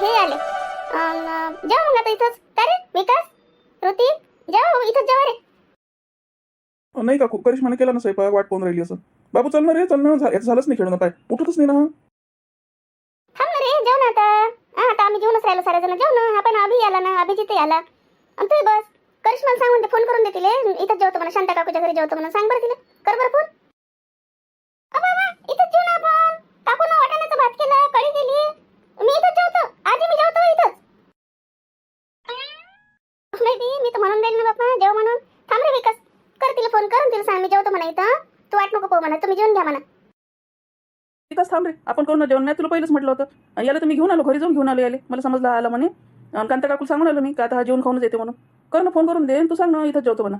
हे आले मग आता इथंच. का रे विकास? ऋतिक? हो, इथंच जेवा रे. नाही काकू करिश्माने केला ना स्वयंपाक वाट पाहून राहिली असं. बाबू चल ना रे चल ना. झा- याचं झालंच नाही खेळणं पाय. उठतच नाही ना हा. थांब ना रे जेव ना आता. हा आता आम्ही जेवणच राहिलो सारे जण ना आपण अभि आला ना अभिजित आला. आणि तू बस. करिश्माला सांगून दे फोन करून दे तिले. इथंच जेवतो म्हणा शांता काकूच्या घरी जेवतो म्हणा. सांग बरं तिला. कर बरं फोन. अ बाबा इथंच जेव ना आपण. काकून वाटाण्याचा भात केला कढी केली. मी इथंच जेवतो आजी मी जेवतो इथंच माहिती मी तर म्हणून राहील ना बाप्पा जेव म्हणून. थांब रे विकास. कर तिला फोन कर तिला सांग मी जेवतो म्हणा इथं. तू वाट नको पाहू म्हणा तुम्ही जेवून घ्या म्हणा. विकास थांब रे. आपण करून जेवण नाही तुला पहिलेच म्हटलं होतं. याला तर मी घेऊन आलो घरी जाऊन घेऊन आलो याले. मला समजलं आलं म्हणे. आणि कांता काकू सांगून आलो मी का आता हा जेवण खाऊनच येते म्हणून. कर ना फोन करून दे तू सांग ना इथं जेवतो म्हणा.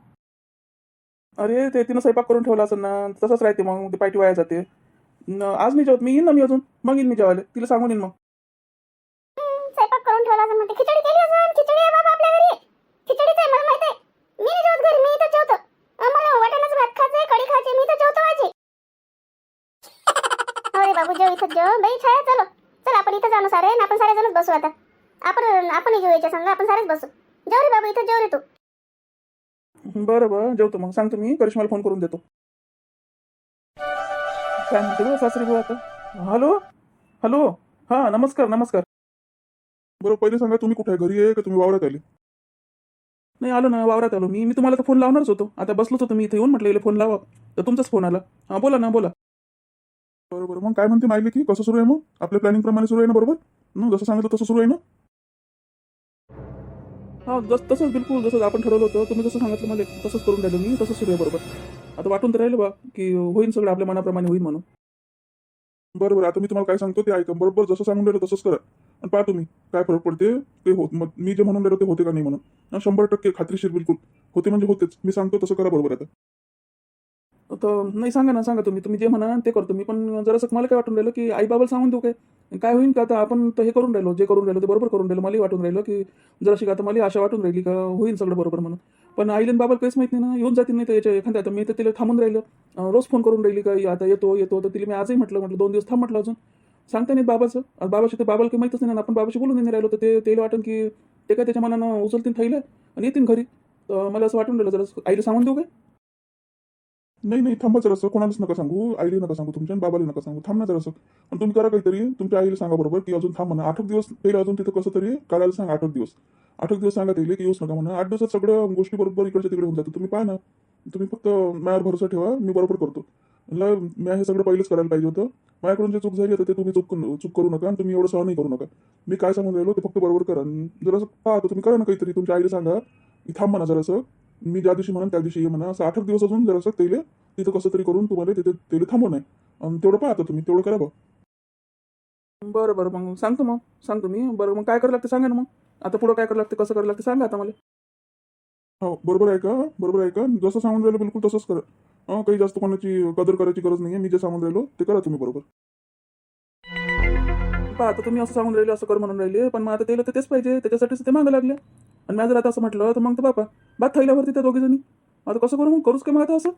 अरे ते तिनं स्वयंपाक करून ठेवला असं ना तसंच राहते मग ते पायटी वाया जाते. आज नाही जेवत मी येईन ना मी अजून? मग येईन मी जेवायला. तिला सांगून येईन मग हम्म, स्वयंपाक करून ठेवला असेल म्हणते खिचडी केली असेल खिचडी आहे बाबा आपल्या घरी खिचडीच आहे मला माहीत आहे मी नाही जेवत घरी मी इथं जेवतो अं, मला वाटाण्याचं भात खायचंय कढी खायची मी इथं जेवतो आजी अरे बाबू जेव इथं जेव बाई छाया चलो. चल आपण इथं जाणू सारे आणि आपण सारे जणच बसू आता. आपण आपण जेव याच्या संग आपण सारेच बसू. जेव रे बाबू इथं जेव रे तू. बरं बरं जेवतो मग. सांगतो मी करिश्माला फोन करून देतो. काय म्हणते बरं सासरी भाऊ आता? हॅलो? हॅलो? हां नमस्कार नमस्कार. बरं पहिले सांगा तुम्ही कुठे आहे? घरी आहे का तुम्ही वावरात आले? नाही आलो ना वावरात आलो मी. मी तुम्हाला तर फोन लावणारच होतो. आता बसलोच होतो मी इथे. येऊन म्हटलं फोन लावा. तर तुमचाच फोन आला. हां बोला ना बोला. बरोबर. मग काय म्हणते माहिती की कसं सुरू आहे मग? आपल्या प्लॅनिंग प्रमाणे सुरू आहे ना बरोबर? न जसं सांगितलं तसं सुरू आहे ना? हा जस तसंच बिलकुल जसं आपण ठरवलं होतं तुम्ही जसं सांगितलं मला तसंच करून राहिलो मी तसंच सुरू आहे बरोबर. आता वाटून तर राहिलं बा की होईल सगळं आपल्या मनाप्रमाणे होईल म्हणून. बरोबर आता मी तुम्हाला काय सांगतो ते ऐका. बरोबर जसं सांगून राहिलं तसंच करा. आणि पहा तुम्ही काय फरक पडते? ते होत मग मी जे म्हणून राहिलो ते होते का नाही म्हणून. शंभर टक्के खात्रीशीर बिलकुल. होते म्हणजे होतेच. मी सांगतो तसं करा बरोबर आता. तर नाही सांगा ना सांगा तुम्ही. तुम्ही जे म्हणा ते करतो. मी पण जरासं मला काय वाटून राहिलं की आई बाबाला सांगून देऊ काय? काय होईल का? आता आपण तर हे करून राहिलो जे करून राहिलो ते बरोबर करून राहिलो. मलाही वाटून राहिलं की जराशी का आता मला आशा वाटून राहिली का होईल सगळं बरोबर म्हणून. पण आईला आणि बाबाला काहीच माहिती नाही ना. येऊन जातील नाही तर याच्या एखाद्या आता मी तर तिला थांबून राहिलं. रोज फोन करून राहिली का आता येतो येतो. तर तिला मी आजही म्हटलं म्हटलं दोन दिवस थांब म्हटलं अजून. सांगता नाही बाबाचं. आणि बाबाशी ते बाबाला काही माहितच नाही ना. आपण बाबाशी बोलून नाही राहिलो तर ते तेला वाटून की ते काय त्याच्या मनानं उचलतील थैलं आणि येतील घरी. तर मला असं वाटून राहिलं जरा आईला सांगून देऊ काय? नाही नाही थांबा जरासं. कोणालाच नका सांगू. आईला नका सांगू. तुमच्या आणि बाबाला नका सांगू. थांब ना जरासं. पण तुम्ही करा काहीतरी. तुमच्या आईला सांगा बरोबर की अजून थांब म्हणा. आठ दिवस पहिले अजून तिथं कसं तरी करायला सांगा. आठ एक दिवस. आठ एक दिवस सांगा त्याला की येऊच नका म्हणा. आठ दिवसात सगळं गोष्टी बरोबर इकडच्या तिकडे होऊन जातं. तुम्ही पाहा ना. तुम्ही फक्त माझ्यावर भरोसा ठेवा. मी बरोबर करतो. म्हणलं मी हे सगळं पहिलेच करायला पाहिजे होतं. माझ्याकडून जे चूक झाली आता ते तुम्ही चूक चूक करू नका आणि तुम्ही एवढं सहनही करू नका. मी काय सांगून राहिलो ते फक्त बरोबर करा. जरा जरासं पाहा तुम्ही करा ना काहीतरी. तुमच्या आईला सांगा की ना म्हणा जरासं. मी ज्या दिवशी म्हणा त्या दिवशी ये म्हणा. असं आठ दिवस अजून जरासं तेले तिथं कसं तरी करून तुम्हाला तिथे तेले थांबवणं आहे आणि तेवढं पाहा आता तुम्ही तेवढं करा बा बरं बरं मग सांगतो मग सांगतो मी. बरं मग काय करायला लागते सांगा ना मग. आता पुढं काय करायला लागते कसं करायला लागते सांगा आता मला. हो बरोबर आहे का? बरोबर आहे का? जसं सांगून राहिलं बिलकुल तसंच करा. काही जास्त कोणाची कदर करायची गरज नाही आहे मी जे सांगून राहिलो ते करा तुम्ही बरोबर. पहा आता तुम्ही असं सांगून राहिले असं कर म्हणून राहिले पण मग आता त्याला तर तेच पाहिजे त्याच्यासाठीच ते मागं लागले. आणि माझं जर आता असं म्हटलं तर मग तर बापा बात थैल्यावरती त्या दोघी जणी आता कसं करू मग? करूच काय मग आता असं?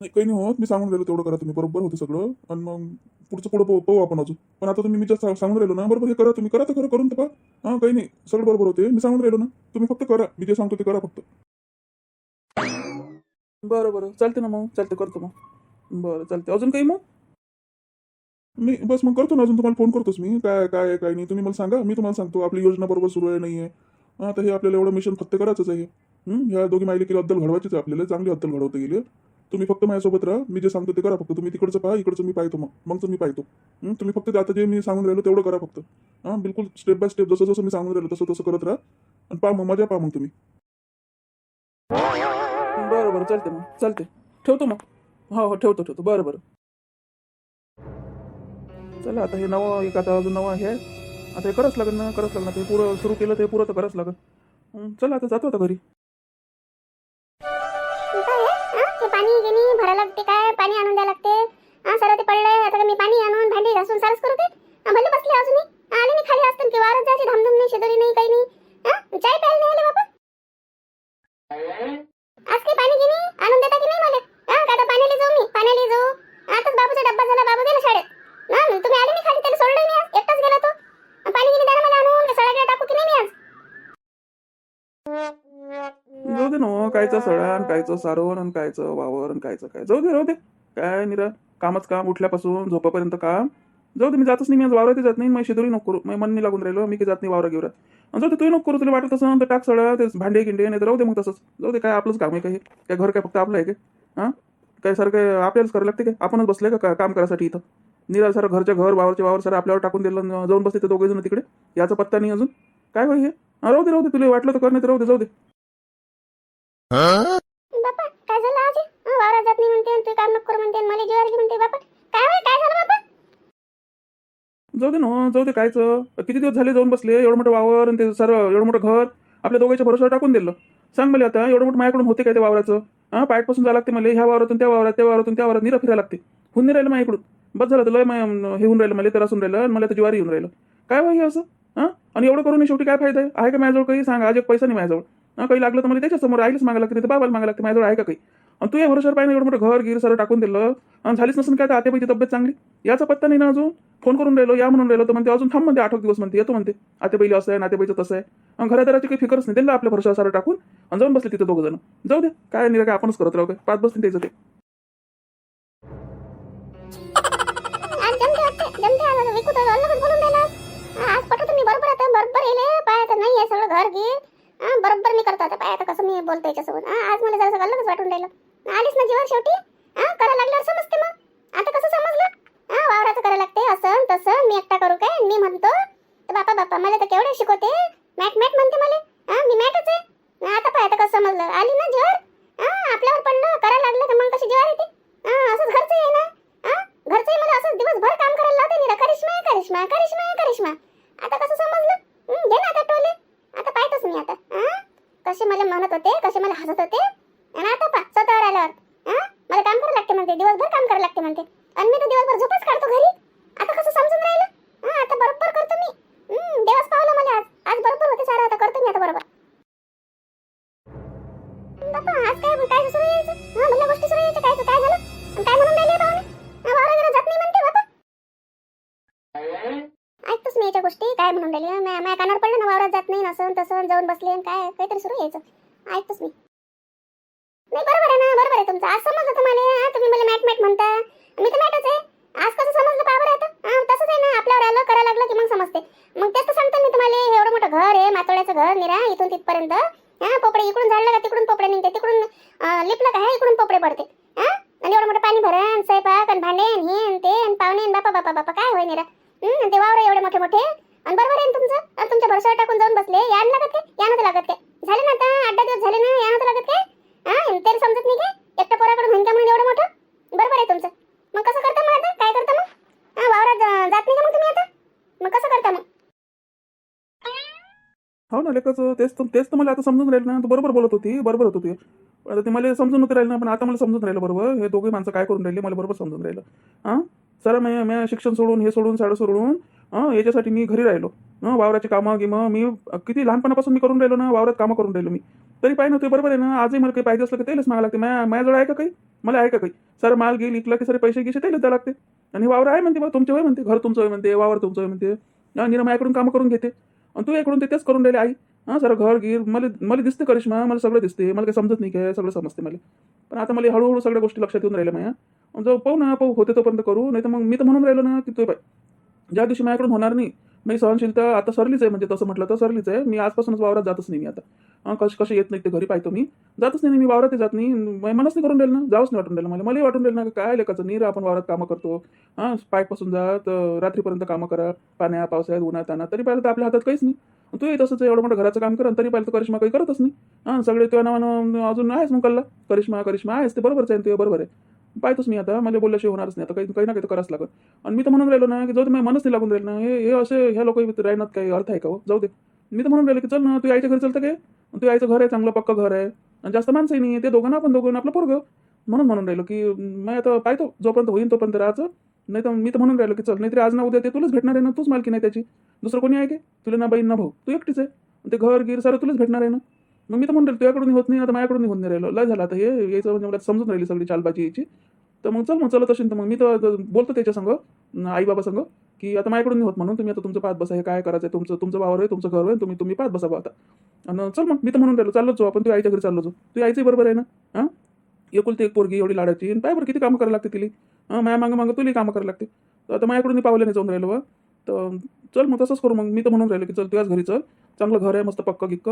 नाही काही नाही होत. मी सांगून राहिलो तेवढं करा तुम्ही. बरोबर होते सगळं. आणि मग पुढचं पुढं पाहू पाहू आपण अजून. पण आता तुम्ही मी just सांगून राहिलो ना बरोबर हे करा तुम्ही. करा तर करा करून तर पहा. हां काही नाही. सगळं बरोबर होते. मी सांगून राहिलो ना. तुम्ही फक्त करा. मी जे सांगतो ते करा फक्त. बरं बरं. चालते ना मग. चालते करतो मग. बरं चालते अजून काही मग? मी बस मग करतो ना अजून तुम्हाला फोन करतोच मी. काय काय काय नाही तुम्ही मला सांगा. मी तुम्हाला सांगतो आपली योजना बरोबर सुरू आहे नाही आहे आता हे आपल्याला एवढं मिशन फक्त करायचंच आहे. ह्या दोघी माहिती केली अद्दल घडवायचीच आहे आपल्याला. चांगली अद्दल घडवता गेली. तुम्ही फक्त माझ्यासोबत राहा. मी जे सांगतो ते करा फक्त. तुम्ही तिकडचं पहा इकडचं मी पाहतो मग. मग मी पाहतो. तुम्ही फक्त आता जे मी सांगून राहिलो तेवढं करा फक्त. हां बिलकुल स्टेप बाय स्टेप जसं जसं मी सांगून राहिलो तसं तसं करत राहा. आणि पहा मग मजा पहा मग तुम्ही. बरं बरं चालते मग. चालते ठेवतो मग. हो हो ठेवतो ठेवतो. बरं बरं. चला आता हे नवं एक आता अजून नवं हे आहे. आता हे करावंच लागेल ना करावंच लागणार ते पुरं सुरू केलं ते पुरं तर करावंच लागेल. चला आता जातो आता घरी. पाणी गिनी भरायला लागते काय? पाणी आणून द्यायला लागते? हा सर ते पडलंय. आता मी पाणी आणून भांडी घासून सारच करू ते हा, भले बसले अजूनही. आले नाही खाली असतात की वारत जायचे धामधूम नाही शेजारी नाही काही नाही. हा? चाय प्यायला नाही आले बाबा आज काही पाणी गिनी आणून देता की नाही मला? हा का पाण्याला जाऊ मी? पाण्याला जाऊ आताच बाबूचा डब्बा झाला बाबू गेला शाळेत ना तुम्ही आले नाही खाली त्याला सोडलं नाही आज. एकटाच गेला तो पाणी दे कायचं सडण कायचं सारवण आणि कायचं वावर आणि कायचं काय. जाऊ दे राहू दे. काय निरा कामच काम उठल्यापासून झोपापर्यंत काम. जाऊ दे मी जातच नाही मी आज वावरातही जात नाही मग शेजारी नको करू. मी मन नाही लागून राहिलो मी की जात नाही वावरा घेऊरात आणि जाऊ दे तू नको करू तुला वाटत असं तर टाक सडा ते भांडे गिंडे नाही तर राहू दे मग तसंच. जाऊ दे काय आपलंच काम आहे काही. काय घर काय फक्त आपलं आहे काय? हां? काय सर काय आपल्यालाच करायला लागते काय? आपणच बसले का काम करायसाठी इथं? निरा सर घरच्या घर वावरचे वावर सर आपल्यावर टाकून दिलं जाऊन बसते ते दोघे जण तिकडे. याचा पत्ता नाही अजून. काय होय हे? राहू दे राहू दे तुला वाटलं तर कर नाही तर राहू दे जाऊ दे. बापा काय झालं आज? वावरात जात नाही म्हणते तू काम नको म्हणते मला जीवार म्हणते बापा. काय होय काय झालं बापा? जाऊ दे ना जाऊ दे कायचं. किती दिवस झाले जाऊन बसले एवढं मोठं वावर आणि ते सर्व एवढं मोठं घर आपल्या दोघांच्या भरोशावर टाकून दिलं. सांग मला आता एवढं मोठं माझ्याकडून होते काय ते वावराचं? हा पाठपासून जावं लागते मला ह्या वावरातून त्या वावरात त्या वावरातून त्या वावरात निरा फिरायला लागते. होऊन नाही राहिलं माझ्याकडून. बस झालं तुला हे होऊन राहिलं मला तर असून राहिलं आणि मला तर ज्वारी येऊन राहिलं. काय भाई असं? हां? आणि एवढं करून शेवटी काय फायदा आहे? आहे का माझ्याजवळ काही? सांग आज एक पैसा नाही माझ्याजवळ. काही लागलं तर मला त्याच्यासमोर आईलाच मागा लागते नाही तर बाबाला मागा लागते माझ्याजवळ आहे का काही? आणि तू या भरोशावर पाहिजे एवढं मोठं घर गिर सर टाकून दिलं आणि झालीच नसून काय तर आत्यापैकी तब्येत चांगली? याचा पत्ता नाही ना अजून? फोन करून राहिलो या म्हणून राहिलो तर म्हणते अजून थांब म्हणते आठ दिवस म्हणते येतो म्हणते. आत्याबाईला असं आहे नातेबाईचं तसं आहे. आणि घरादाराची काही फिकरच नाही दिलं आपल्या भरोशावर सारं टाकून आणि जाऊन बसले तिथे दोघं जण. जाऊ दे काय नाही काय आपणच करत राहू काय? पाच बसतील त्याचं ते. आज मी बरोबर आता बरोबर येले पाय आता नाही आहे सगळं घर गिर. हा बरोबर मी करतो आता. पाय आता कसं मी बोलतो याच्यासोबत. आज मला जरा अलगच वाटून राहिलं. आलीस ना जीवन शेवटी? हा करा लागल्यावर समजते मग. आता कसं समजलं? हा वावराचं करायला लागते असं तसं. मी एकटा करू काय? मी म्हणतो. तर बापा बापा मला तर केवढे शिकवते. मॅट मॅट म्हणते मला. हा मी मॅटच आहे. आता पाय आता कसं समजलं? आली ना जीवर हा आपल्यावर पडलं करायला लागलं तर मग कशी जीवर येते? हा असंच घरचं आहे ना? हा घरचंही मला असंच दिवसभर काम करायला लावते निरा. करिश्मा करिश्मा करिश्मा करिश्मा. आता कसं समजलं? घे ना आता टोले. आता पाहतोच मी आता कसे मला म्हणत होते कसे मला हसत होते. आणि आता पा स्वतःवर आल्यावर मला काम करावं लागते म्हणते दिवसभर काम करावं लागते म्हणते. आणि मी तर दिवसभर झोपच काढतो घरी. आता कसं समजून राहिलं? आता बरोबर करतो मी. हं, देवच पावलं मला आज. आज बरोबर होते सारं आता करतो मी आता बरोबर. बापा आज काय काय सुरू यायचं? काय म्हणून राहिली? माझ्या माझ्या कानावर पडलं ना वावरात जात नाही असं तसं जाऊन बसले आणि काय काहीतरी सुरू यायचं. ऐकतोच मी. नाही बरोबर आहे ना बरोबर आहे तुमचं. आज समजलं तुम्हाला. तुम्ही मला मॅट मॅट म्हणता. मी तर मॅटच आहे. आज कसं समजलं पावर आहे तर. तसंच आहे ना आपल्यावर आलं करा लागलं की मग समजते. मग तेच तर सांगतो मी तुम्हाला. एवढं मोठं घर आहे मातोड्याचं घर निरा इथून तिथपर्यंत. हा पोपडे इकडून झाडलं का तिकडून पोपडे निघते. तिकडून लिपलं का इकडून पोपडे पडते. हा आणि एवढं मोठं पाणी भरा आणि स्वयंपाक आणि भांडे आणि हे आणि ते आणि पाहुणे आणि बापा बापा बापा. काय होय निरा? ते वावर एवढे मोठे मोठे. आणि बरोबर आहे ना तुमचं? आणि तुमच्या भरसावर टाकून जाऊन बसले. या लागत काय? या नव्हतं लागत काय? झाले ना आता? आठ दहा दिवस झाले ना? या नव्हतं लागत काय? हा तरी समजत नाही काय? एकट्या पोराकडून होईन का म्हणून एवढं मोठं? बरोबर आहे तुमचं. मग कसं करता मग आता? काय करता मग? हा वावरात जात नाही का मग तुम्ही आता? मग कसं करता मग? हो ना लेखाचं तेच तेच तर मला आता समजून राहिलं ना. तू बरोबर बोलत होती. बरोबर होत होती. आता ते मला समजून नव्हतं राहिलं ना. पण आता मला समजून राहिलं बरोबर. हे दोघे माणसं काय करून राहिले? मला बरोबर समजून राहिलं. हां सर मी मी शिक्षण सोडून हे सोडून साडं सोडून. हां याच्यासाठी मी घरी राहिलो. हां वावराची कामं गिमं मी किती लहानपणापासून मी करून राहिलो ना वावरात कामं करून राहिलो मी. तरी पाहिजे नव्हते बरोबर आहे ना आजही मला काही पाहिजे असलं की तेलच मागा लागते. माझ्या माझ्याजवळ आहे का काही? मला आहे का काही? सर माल घेईल इकला की सर पैसे घेशे तेलच द्यावं लागते. आणि हे वावर आहे म्हणते बा तुमचे वय म्हणते घर तुमचं वय म्हणते वावर तुमचं वय म्हणते. हां निरा माझ्याकडून कामं करून घेते. आणि तू याकडून ते तेच करून राहिले आई. हां सर घर गिर मला मला दिसते करिश्मा मला सगळं दिसते मला काही समजत नाही काय सगळं समजते मला. पण आता मला हळूहळू सगळ्या गोष्टी लक्षात येऊन राहिल्या माझ्या जो पाहू ना पाहू होते तोपर्यंत करू नाही तर मग मी तर म्हणून राहिलो ना की तो बाय ज्या दिवशी माझ्याकडून होणार नाही मी सहनशीलता आता सरलीच आहे म्हणजे तसं म्हटलं तर सरलीच आहे. मी आजपासूनच वावरात जातच नाही मी आता. कश कसे कसे येत नाही ते घरी पाहतो मी. जातच नाही मी वावरातही जात नाही. मनच नाही करून राहिलं ना. जाऊच नाही वाटून राहिलं मला. मलाही वाटून राहिलं ना काय लेखाचं नीर आपण वावरात कामं करतो. हां पायपासून जा तर रात्रीपर्यंत कामं करा. पाण्या पावसाळ्यात उन्हात आणा तरी पाहिलं तर आपल्या हातात काहीच नाही. तूही तसंच असंच एवढं मोठं घराचं काम कर आणि तरी पाहिलं तर करिश्मा काही करतच नाही. हां सगळे तुझ्या नावानं अजून आहेच मग कल्ला. करिश्मा करिश्मा आहेस ते बरोबरच आहे ते बरोबर आहे. पाहतोच मी आता मला बोलल्याशिवाय होणारच नाही. आता काही काही ना काही तर करावंच लागत आणि मी तर म्हणून राहिलो ना की जाऊ दे माझ्या मनच नाही लागून राहिलं ना. हे हे असे ह्या लोक राहण्यात काही अर्थ आहे का हो? जाऊ दे. मी तर म्हणून राहिलो की चल ना तू यायच्या घरी चलतं काय तू यायचं घर आहे चांगलं पक्क घर आहे. आणि जास्त माणसंही नाही ते दोघं ना आपण दोघं आपलं पोरगं. म्हणून म्हणून राहिलो की मी आता पाहतो जोपर्यंत होईन तोपर्यंत राहायचं. नाही तर मी तर म्हणून राहिलो की चल नाहीतरी आज ना उद्या ते तुलाच भेटणार आहे ना तूच मालकी नाही त्याची. दुसरं कोणी आहे की? तुला ना बहीण ना भाऊ. तू एकटीच आहे. ते घर गिर सारं तुलाच भेटणार आहे ना. मग मी तर म्हणून तुझ्याकडून होत नाही आता माझ्याकडून होत नाही राहिलो. लय झालं आता हे यायचं म्हणजे मला समजून राहिली सगळी चालबाजी याची तर मग चल मग चलत असेल तर मग. मी तर बोलतो त्याच्या संग आई बाबा संग की आता माझ्याकडून होत म्हणून तुम्ही आता तुमचं पाहत बसा हे काय करायचं आहे तुमचं तुमचं वावर आहे तुमचं घर आहे तुम्ही तुम्ही पाहत बसा बा आता. आणि चल मग मी तर म्हणून राहिलो चाललो जाऊ आपण तू आईच्या घरी चाललो जाऊ. तू आईचंही बरोबर आहे ना? हां एकुलती एक पोरगी एवढी लाडायची आणि पाय बरं किती कामं करायला लागते तिली? हां माया मागं मागं तुला कामं करायला लागते. तर आता माझ्याकडून पावलं नाही जाऊन राहिलो बा तर चल मग तसंच करू मग. मी तर म्हणून राहिलो की चल तुझ्याच घरी चल. चांगलं घर आहे मस्त पक्क गिक्क.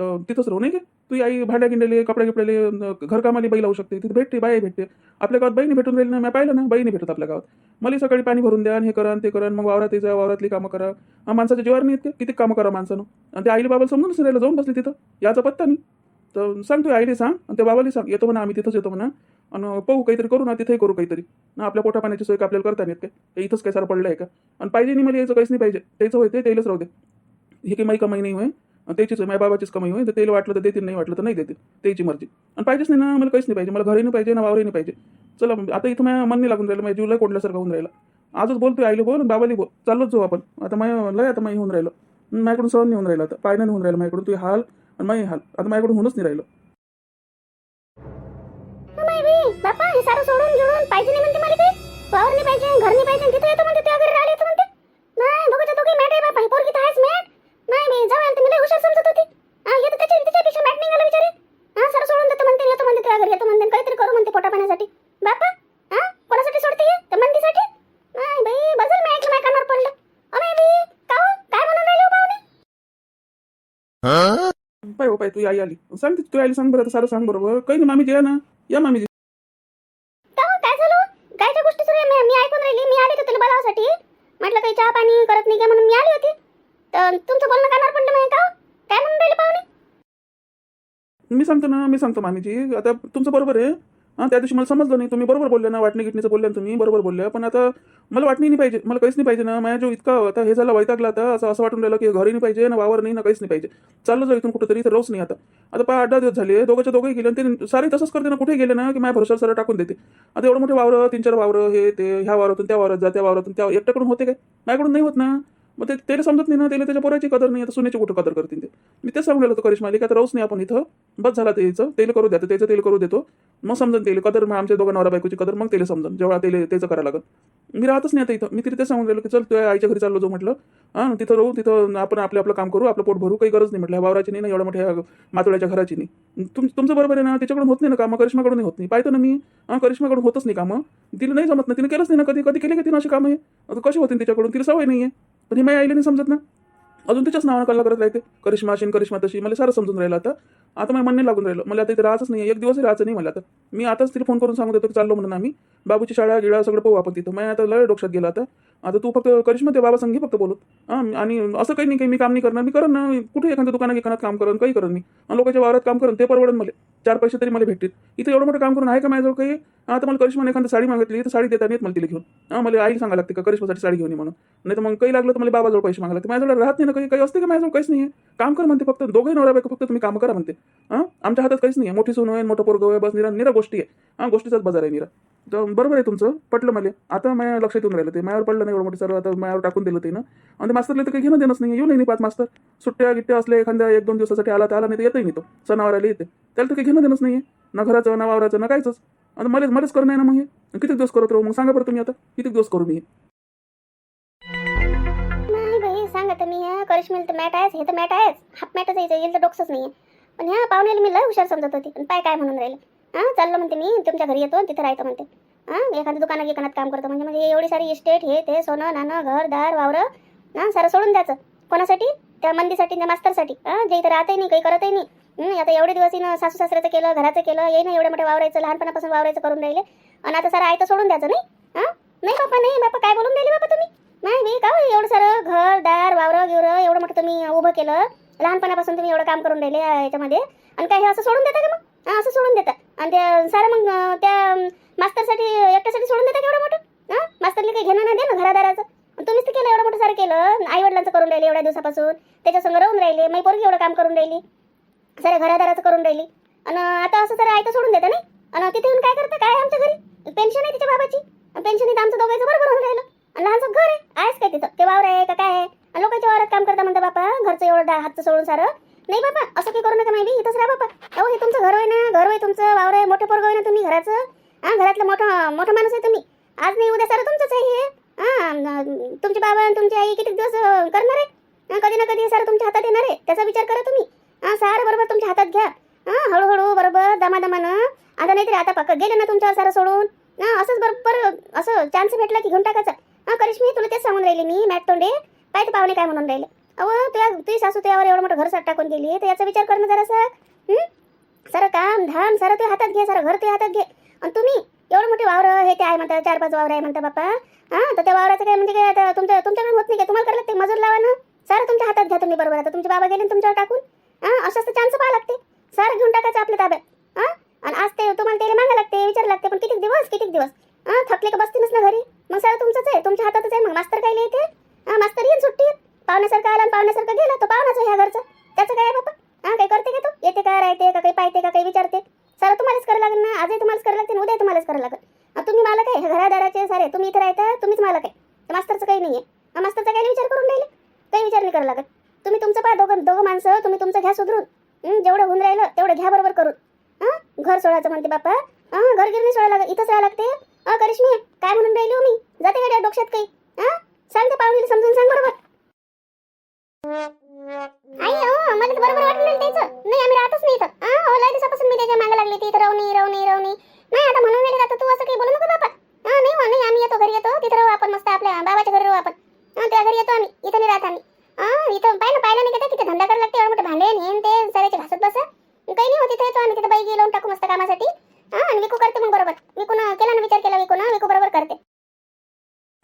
तर तिथंच राहू नाही का? तू आई भांड्या गिंडेले कपडे गिपडेले घरकामाली बाई लावू शकते. तिथे भेटते बाई भेटते. आपल्या गावात बाईने भेटून राहिली ना मी पाहिलं ना बाईने भेटत आपल्या गावात. मला सकाळी पाणी भरून द्या हे करा ते करा मग वावरात जा वावरातली कामं करा. माणसाच्या जीवावर नाही येते किती कामं करा माणसानं? आणि ते आईला बाबाला समजून राहिलं जाऊन बसले तिथं. याचा पत्ता नाही. तर सांग तू आईला सांग. आणि त्या बाबाला सांग. येतो म्हणा आम्ही तिथंच येतो म्हणा. आणि पाहू काहीतरी करू ना तिथेही करू काहीतरी. ना आपल्या पोटा पाण्याची सोय का आपल्याला करता नाही येत काय इथंच काय सारं पडलं आहे का? आणि पाहिजे नाही मला यायचं काहीच नाही पाहिजे. त्याचं होय ते त्यालाच राहू दे. हे काही माई कमाई नाही होय. आणि त्याचीच माझ्या बाबाचीच कमाई होईल तर तेल वाटलं तर देतील नाही वाटलं तर नाही देतील. त्याची मर्जी. आणि पाहिजेच नाही ना मला काहीच नाही पाहिजे मला घरी नाही पाहिजे ना वावरही नाही पाहिजे. चला आता इथं माझ्या मन नाही लागून राहिलं माझ्या जीवला कोडल्यासारखं होऊन राहिला. आजच बोलतोय आईला बोल आणि बाबाली बोल. चाललोच जाऊ आपण. आता माझ्या लय आता माही होऊन राहिलं. माझ्याकडून सहन नाही होऊन राहिलं आता. पायनं नाही होऊन राहिलं माझ्याकडून. तू हाल आणि माही हाल. आता माझ्याकडून होऊनच नाही राहिलं. बापा हे सारं सोडून गिळून पाहिजे नाही म्हणते मला काही वावर नाही पाहिजे घर नाही पाहिजे तिथे येतो म्हणते त्या घरी राहिले येतो म्हणते. नाही बघू दोघे मॅट आहे बापा ही पोरगी तर आहेच मॅट. नाही मी जाऊ तर मला हुशार समजत होती हा येतो त्याच्या तिच्यापेक्षा मॅट नाही गेला बिचारे हा सारं सोडून देतो त्या घरी येतो म्हणते काहीतरी करू म्हणते पोटा पाण्यासाठी बापा हा कोणासाठी सोडते हे? तर मंदीसाठी? नाही बाई बदल मी ऐकलं माझ्या कानावर पडलं. बी का हो? काय म्हणून राहिले हो पाय हो? पाय तू आई आली. सांग ती- तू आईला सांग बरं आता सारं सांग बरोबर. काही नाही मामी या ना. या मामीजी का हो, काय झालं कायच्या गोष्टी सुरू आहे मी- मी ऐकून राहिली मी आले होते तुला बोलावासाठी म्हटलं काही चहा पाणी करत नाही का म्हणून मी आली होती तर तुमचं बोलणं कानावर पडलं माहिती का हो? काय म्हणून राहिले पाहुणे मी सांगतो ना मी सांगतो मामीजी. आता तुमचं बरोबर आहे. हां त्या दिवशी मला समजलं नाही. तुम्ही बरोबर बोलले ना वाटणी गिटणीचं बोलल्या ना तुम्ही बरोबर बोलल्या पण आता मला वाटणी नाही पाहिजे मला काहीच नाही पाहिजे ना. माझ्या जो इतका आता हे झालं वैतागला आता. असं असं वाटून राहिलं की घरी नाही पाहिजे ना वावर नाही ना काहीच नाही पाहिजे. चाललं जाऊ इथून कुठेतरी इथं रोज नाही आता. आता पहा आठ दहा दिवस झाले दोघंच्या दोघंही गेले आणि ते सारे तसंच करते ना. कुठे गेले ना की माझ्या भरोसा सरळ टाकून देते. आता एवढं मोठे वावरं तीन चार वावरं हे ते ह्या वावरातून त्या वावरात जा त्या वावरातून त्या एकट्याकडून होते काय? माझ्याकडून नाही होत ना. मग ते त्याला समजत नाही ना त्याला त्याच्या पोराची कदर नाही आता सुनेची कुठं कदर करतील ते? मी तेच सांगून होतं होतो करिश्माली का तर राहूच नाही आपण इथं बस झाला त्याचं तेल करू द्या त्याचं तेल करू देतो. मग समजन तेल कदर मग आमच्या दोघं नवरा बायकोची कदर मग त्याला समजन जेव्हा तेल त्याचं करायला लागत मी राहतच नाही आता इथं. मी तिथे तेच सांगून की चल तुझ्या आईच्या घरी चाललो जो म्हटलं. हां तिथं राहू तिथं आपण आपलं आपलं काम करू आपलं पोट भरू काही गरज नाही म्हटलं. वावराची नाही ना एवढ्या मोठ्या मातोळ्याच्या घराची नाही. तुम तुमचं बरोबर आहे ना त्याच्याकडून होत नाही ना कामं करिश्माकडून होत नाही. पाहतो ना मी हां करिश्माकडून होतच नाही कामं. तिला नाही जमत ना तिने केलंच नाही ना कधी कधी केले का तिने अशी कामं? आहे आता कशी होते तिच्याकडून? तिला सवय नाही आहे पण हे माझ्या आईला नाही समजत ना. अजून तिच्याच नावानं कल्ला करत राहते करिश्मा अशी करिश्मा तशी. मला सारं समजून राहिलं आता. आता मला म्हणणे लागून राहिलं. मला आता इथे राहायचंच नाही एक दिवसही राहायचं नाही मला आता. मी आताच तिला फोन करून सांगू देतो की चाललो म्हणून आम्ही. बाबूची शाळा गिळा सगळं पाहू आपण तिथं. मी आता लय डोक्यात गेला आता. आता तू फक्त करिश्मा ते बाबा संगी फक्त बोलू हां आणि असं काही नाही काही मी काम नाही करणार. मी करन ना. कुठे एखाद्या दुकानात एखाद्यात काम करन काही करेन मी. लोकांच्या वावरात काम करेन ते परवडेन मला. चार पैसे तरी मला भेटतील. इथं एवढं मोठं काम करून आहे का माझ्याजवळ काही? आता मला करिश्माने एखादी साडी मागितली. तर साडी देता येत मला तिला घेऊन. हां मला आईला सांगायला लागते का करिश्मासाठी साडी घेऊन ये म्हणून. नाही तर मग काही लागलं तर मला बाबाजवळ पैसे मागायला लागते. माझ्याजवळ राहत नाही ना काही काही असते का माझ्याजवळ? काहीच नाही आहे काम कर म्हणते फक्त. दोघे नवरा बायको फक्त तुम्ही काम करा म्हणते. हां? आमच्या हातात काहीच नाही आहे मोठी सोन आहे मोठं पोरगं आहे बस निरा निरा गोष्टी आहे. हां गोष्टीचाच बाजार आहे निरा. तर बरोबर आहे तुमचं. पटलं मला. आता माझ्या लक्षात येऊन राहिलं ते. मायावर पडलं नाही एवढं मोठं सर्व. आता मायावर टाकून दिलं ते ना. आणि ते मास्तरला तर काही घेणं देणंच नाही येऊ नाही पाच मास्तर. सुट्ट्या गिट्ट्या असल्या एखाद्या एक दोन दिवसासाठी आला तर आला नाही तर येतही नाही तो. सणावर आले येते त्याला तर काही घेणं देणंच नाही आहे ना घराचं ना वावराचं ना काहीच आता मलाच मलाच करणं आहे ना मग हे. किती दिवस करत राहू? मग सांगा बरं तुम्ही आता. किती दिवस करू मी करिश्मेल तर मॅट आहेच हे तर मॅट आहेच. हाफ मॅटच यायचं येईल तर डोक्सच नाही आहे पण ह्या पाहुण्याला मी लय हुशार समजत होती. पण पाय काय म्हणून राहिलं? हां चाललं म्हणते मी तुमच्या घरी येतो तिथं राहतो म्हणते. हां एखाद्या दुकानात गिकानात काम करतो म्हणजे म्हणजे एवढी सारी इस्टेट हे ते सोनं नाणं घर दार वावरं हां सारं सोडून द्यायचं. कोणासाठी? त्या मंदीसाठी त्या मास्तरसाठी. हां जे इथं राहतही नाही काही करतही नाही. आता एवढे दिवस येईन सासू सासऱ्याचं केलं घराचं केलं येईन ना एवढ्या मोठ्या वावरायचं लहानपणापासून वावरायचं करून राहिले. आणि आता सारं आयतं सोडून द्यायचं नाही? हां? नाही बापा नाही बापा काय बोलून राहिले बापा तुम्ही? नाही मी का एवढं सारं घर दार वावरं गिवरं एवढं मोठं तुम्ही उभं केलं. लहानपणापासून तुम्ही एवढं काम करून राहिले याच्यामध्ये. आणि काय हे असं सोडून देता का मग? असं सोडून देता. आणि त्या सारं मग त्या मास्तरसाठी एकट्यासाठी सोडून देता का एवढं मोठं? हां मास्तरला काही घेणं नाही दे ना घरादाराचं तुम्हीच तर केलं एवढं मोठं सारं केलं. आई वडिलांचं करून राहिले एवढ्या दिवसापासून. त्याच्यासंग राहून राहिले मी पोरगी एवढं काम करून राहिली. साऱ्या घरादाराचं करून राहिली. आणि आता असं सारं तर सोडून देता नाही? आणि तिथे येऊन काय करता? काय आमच्या घरी? पेन्शन आहे तिच्या बाबाची. पेन्शन इथं आमचं दोघांचं बरोबर होऊन राहिलं. आणि घर आहे आहेच काय तिथं? ते वावर आहे का काय आहे? लोकांच्या वावरात काम करता म्हणता बापा घरचं एवढं दा- हातचं सोडून सारं. नाही बाबा असं काही करू नका माहिती इथंच राहा बापा. अहो हे तुमचं घर आहे ना? घर आहे तुमचं? वावर आहे? मोठं पोरग आहे ना तुम्ही घराचं? हा घरातलं मोठं मोठं माणूस आहे तुम्ही. आज नाही उद्या सारं तुमचंच आहे हे. हा तुमचे बाबा आणि तुमची आई किती दिवस करणार आहे? कधी ना कधी सारं तुमच्या हातात येणार आहे. त्याचा विचार करा तुम्ही. हा सारं बरोबर तुमच्या हातात घ्या. हा हळूहळू बरोबर दमादमानं. आता नाहीतरी आता पक्क गेले ना तुमच्यावर सारं सोडून? हा असंच बरोबर असं चान्स भेटला की घेऊन टाकायचा. करिश्मी तुला तेच सांगून राहिले मी मॅट तोंडे. पाय ते पाहुणे काय म्हणून राहिले. अहो तुझ्या तुझी सासू तुझ्यावर एवढं मोठं घर साठ टाकून गेली तर याचा विचार करणं जरा सर. सारं काम धाम सारं ते हातात घे सारं घर ते हातात घे. आणि तुम्ही एवढं मोठे वावर हे ते आहे म्हणता चार पाच वावर आहे म्हणता बापा हा तर त्या वावराचं काय म्हणजे काय आता तुमच्या तुमच्याकडे होत नाही काय तुम्हाला करायला लागते मजूर लावा ना सारं तुमच्या हातात घ्या तुम्ही बरोबर आता तुमचे बाबा गेले ना तुमच्यावर टाकून. हा असं असं चान्स पाहा लागते. सारं घेऊन टाकायचं आपल्या ताब्यात. हा आणि आज ते तुम्हाला त्याला मागा लागते विचार लागते पण किती दिवस किती दिवस? हा थकले का बसतीनच ना घरी? मग सर तुमचंच आहे. तुमच्या हातातच आहे. मग मास्तर काय येते हा मास्तर येईल सुट्टी पाहुण्यासारखं आला आणि पाहुण्यासारखं गेला तो पाहुणाच ह्या घरचा. त्याचं काय आहे बापा हा काही करते का तू? येते का राहते का काही पाहते का काही विचारते? सारं तुम्हालाच करावं लागेल ना? आजही तुम्हालाच करावं लागते उद्या तुम्हालाच करावं लागेल. तुम्ही मालक आहे. ह्या घरादाराचे सारे. तुम्ही इथे राहता तुम्हीच मालक आहे. तर मास्तरचं काही नाही आहे हा मास्तरचा काही विचार करून राहिले? काही विचार नाही करावं लागत. तुम्ही तुमचं पहा दोघं दोघं माणसं तुम्ही तुमचं घ्या सुधरून. जेवढं होऊन राहिलं तेवढं घ्या बरोबर करून. हा? घर सोडायचं म्हणते बापा हा घर गिरणी सोडायला लागत इथंच राहायला लागते. अ करिश्मी काय म्हणून राहिलो मी? जाते का डोक्यात काही? हा सांग त्या पाहुणीला समजून सांग बरोबर. आई हो मला तर बरोबर वाटलं नाही त्याचं. नाही आम्ही राहतच नाही इथं. हा हो लय दिवसापासून मी त्याच्यामागे लागली ती इथं राहू नाही राहू नाही नाही आता म्हणून गेले जातो तू असं काही बोलू नको बापा हा नाही हो नाही आम्ही येतो घरी येतो. तिथं राहू आपण मस्त आपल्या बाबाच्या घरी राहू आपण. हा त्या घरी येतो आम्ही. इथं नाही राहत आम्ही. हा इथं पाहिलं पाहिलं नाही का तिथे धंदा करायला लागते एवढं मोठं भांडे नेन ते सरायचे घासत बसा काही नाही होती तिथे येतो आम्ही तिथे बाई लावून टाकू मस्त कामासाठी. हा आणि विकू करते मग बरोबर विकून केला ना विचार केला विकून विकू बरोबर करते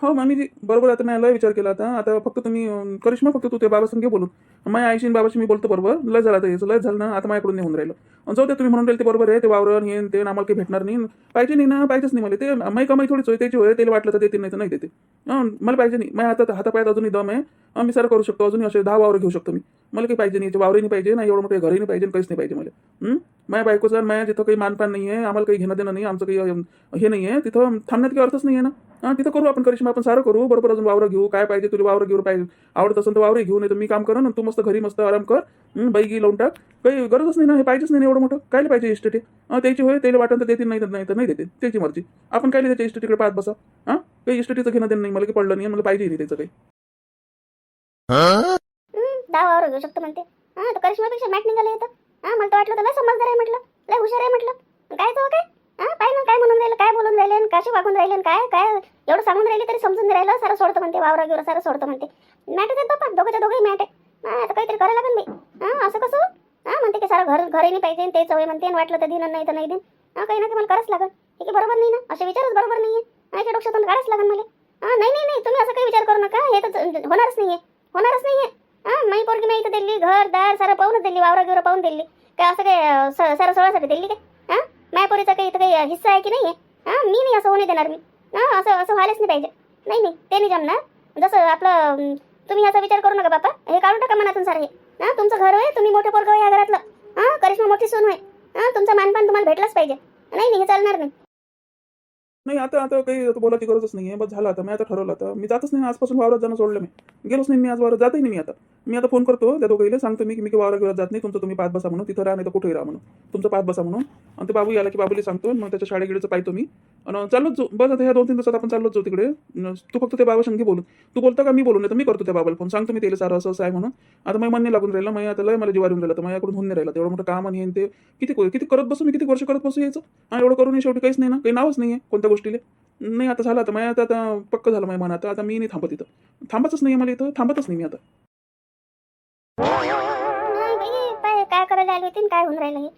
हो मामीजी बरोबर आता मी लय विचार केला आता. आता फक्त तुम्ही करिश्मा फक्त तू ते बाबा घे बोलून माझ्या आईशी बाबाशी मी बोलतो बरोबर. लय झालं आता याचं लय झालं ना आता माझ्याकडून निघून राहिलं. जाऊ द्या तुम्ही म्हणून राहिले ते बरोबर आहे ते वावरण हे ते आम्हाला काही भेटणार नाही. पाहिजे नाही ना पाहिजेच नाही मला. ते माही कमाई थोडीच होय त्याची होय त्याला वाटलं तर देते नाही तर नाही देते मला पाहिजे नाही. माझ्या हातात हातापायात अजूनही दम आहे. मी सारं करू शकतो अजूनही असे दहा वावर घेऊ शकतो मी. मला काही पाहिजे नाही याचे वावरही पाहिजे ना एवढं मोठे घरही नाही पाहिजे काहीच नाही पाहिजे मला. माझ्या बायकोचा माझ्या जिथं काही मानपान नाही आहे आम्हाला काही घेणं देणं नाही आमचं काही हे नाही आहे. तिथं थांबण्यात काही अर्थच नाही आहे ना. तिथं करू आपण करिश्मा आपण सारं करू बरोबर अजून वावरं घेऊ? काय पाहिजे तुला वावरं घेऊ पाहिजे? आवडत असेल तर वावरही घेऊ नाही तर मी काम करा ना तू मस्त घरी मस्त आराम कर. हं, बाई गी लावून टाक. काही गरजच नाही ना हे पाहिजेच नाही एवढं मोठं. कायला पाहिजे इस्टेट हां त्याची होय त्याला वाटतं तर देतील नाही तर नाही तर नाही देते त्याची मर्जी. आपण काय त्याच्या इस्टेटीकडे पाहत बसा? हां? काही इस्टेटीचं घेणं देणं नाही मला काही पडलं नाही मला पाहिजे नाही त्याचं काही. हं, दहा वावर घेऊ शकतो म्हणते. हा तर करिश्मापेक्षा मॅट निघाले येतं हा मला तर वाटलं तर समजदार आहे म्हटलं. लय हुशार आहे म्हटलं. काय तो काय हा पाय ना काय म्हणून राहिलं काय बोलून राहिले आणि कसे वागून राहिले आणि काय काय एवढं सांगून राहिले तरी समजून राहिलं सारं सोडतं म्हणते वावरा गिवरा सारं सोडतं म्हणते. मॅट आहेत बाप्पा दोघंच्या दोघंही मॅट आहे आता काहीतरी करायला लागेल बाई. हा असं कसं? हा म्हणते की सारं घर घरी नाही पाहिजे ते चवय म्हणते वाटलं तर दिन नाही तर नाही दिन हां काही ना काही मला करायच लागेल. की बरोबर नाही ना? असे विचारच बरोबर नाही आहे माझ्या डोक्यातून काढायच लागेल मला. हां नाही नाही नाही तुम्ही असं काही विचार करू नका. हे तर होणारच नाही आहे होणारच नाही आहे हा मी पोरगी मी तर दिली घर दार सारं पाहूनच दिली वावरा गिवरा पाहून दिली काय असं काय सारं सोळासाठी दिली काय? हा माझ्या पोरीचा काही इथं काही हिस्सा आहे की नाही आहे हा मी नाही असं होणे देणार मी. हा असं असं व्हायलाच नाही पाहिजे. नाही नाही ते नाही जमणार. जसं आपलं तुम्ही ह्याचा विचार करू नका बापा. हे काढून टाका मनातून सारं हे. हा तुमचं घर होय तुम्ही मोठं पोरगं या घरातलं. हा करिश्मा मोठी सून होय हा तुमचं मानपान तुम्हाला भेटलंच पाहिजे. नाही नाही हे चालणार नाही. नाही आता आता काही आता बोलायची गरजच नाही आहे बस झालं आता. मी आता ठरवलं आता. मी जातच नाही आजपासून वावरात जाणं सोडलं मी. गेलोच नाही मी. आज वावरात जातही नाही मी आता. मी आता फोन करतो त्या दोघीला सांगतो मी की मी वावरात गिवरात जात नाही. तुमचं तुम्ही पाच बसा म्हणून. तिथं राहा नाही तर कुठेही राहा म्हणून. तुमचं पाच बसा म्हणून. आणि ते बाबू याला की बाबूला सांगतो. मग त्याच्या शाळेगिडचं पाहतो मी. आणि चाललोच जाऊ. बस आता ह्या दोन तीन दिवसात आपण चाललोच जाऊ तिकडे. तू फक्त त्या बाबा संगी बोलून. तू बोलता का मी बोलून नाही तर मी करतो त्या बाबाला फोन सांगतो मी त्याला सारं असं असं आहे म्हणून. आता मग मन लागून राहिलं. मग आता लय मला जिवार येऊन राहिलं. तर माझ्याकडून होऊन नाही राहिलं. तेवढं मोठं काम आणि ते. किती किती करत बसू मी? किती वर्ष करत बसू यायचं आणि एवढं करून शेवटी काहीच नाही ना. काही नावच नाही आहे कोणत्या गोष्टीले. नाही आता झालं आता माझ्या आता आता पक्क झालं माझ्या मनात. आता मी नाही थांबत इथं. थांबतच नाही मला इथं. थांबतच नाही मी आता. काय करायला आली होती काय होऊन राहिलं हे?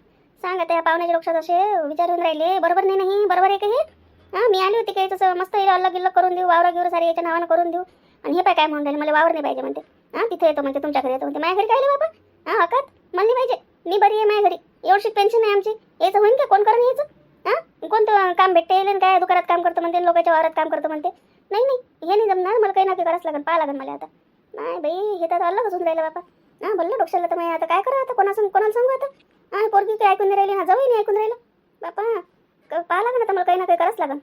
सांगा त्या पाहुण्याच्या लक्षात असे विचार होऊन राहिले. बरोबर नाही नाही बरोबर आहे का हे? हा मी आली होती काही तसं मस्त हिला अलग गिल्लग करून देऊ वावरा गिवरा सारे याच्या नावानं करून देऊ. आणि हे पाय काय म्हणून राहिले? मला वावर नाही पाहिजे म्हणते. हा तिथे येतो म्हणते तुमच्या घरी येतो म्हणते. माझ्या घरी काय बाबा? हा हकात? मला नाही पाहिजे. मी बरी आहे माझ्या घरी. एवढी पेन्शन आहे आमची. याचं होईन का? कोण करून यायचं? हां? कोणतं काम भेटते? येईल आणि काय? दुकानात काम करतो म्हणते लोकांच्या वावरात काम करतो म्हणते. नाही नाही. हे नाही जमणार. मला काही ना काही करावंच लागेल. पाहा लागेल मला आता. नाही बाई हे तर अलगच असून राहिलं बापा. हा बोललं डोक्याला तर मी आता काय करा आता? कोणा कोणाला सांगू आता? हा पोरगी काही ऐकून नाही राहिली ना? जाऊही नाही ऐकून राहिलं. बापा क- पाहा लागेल आता. मला काही ना काही करावंच लागेल.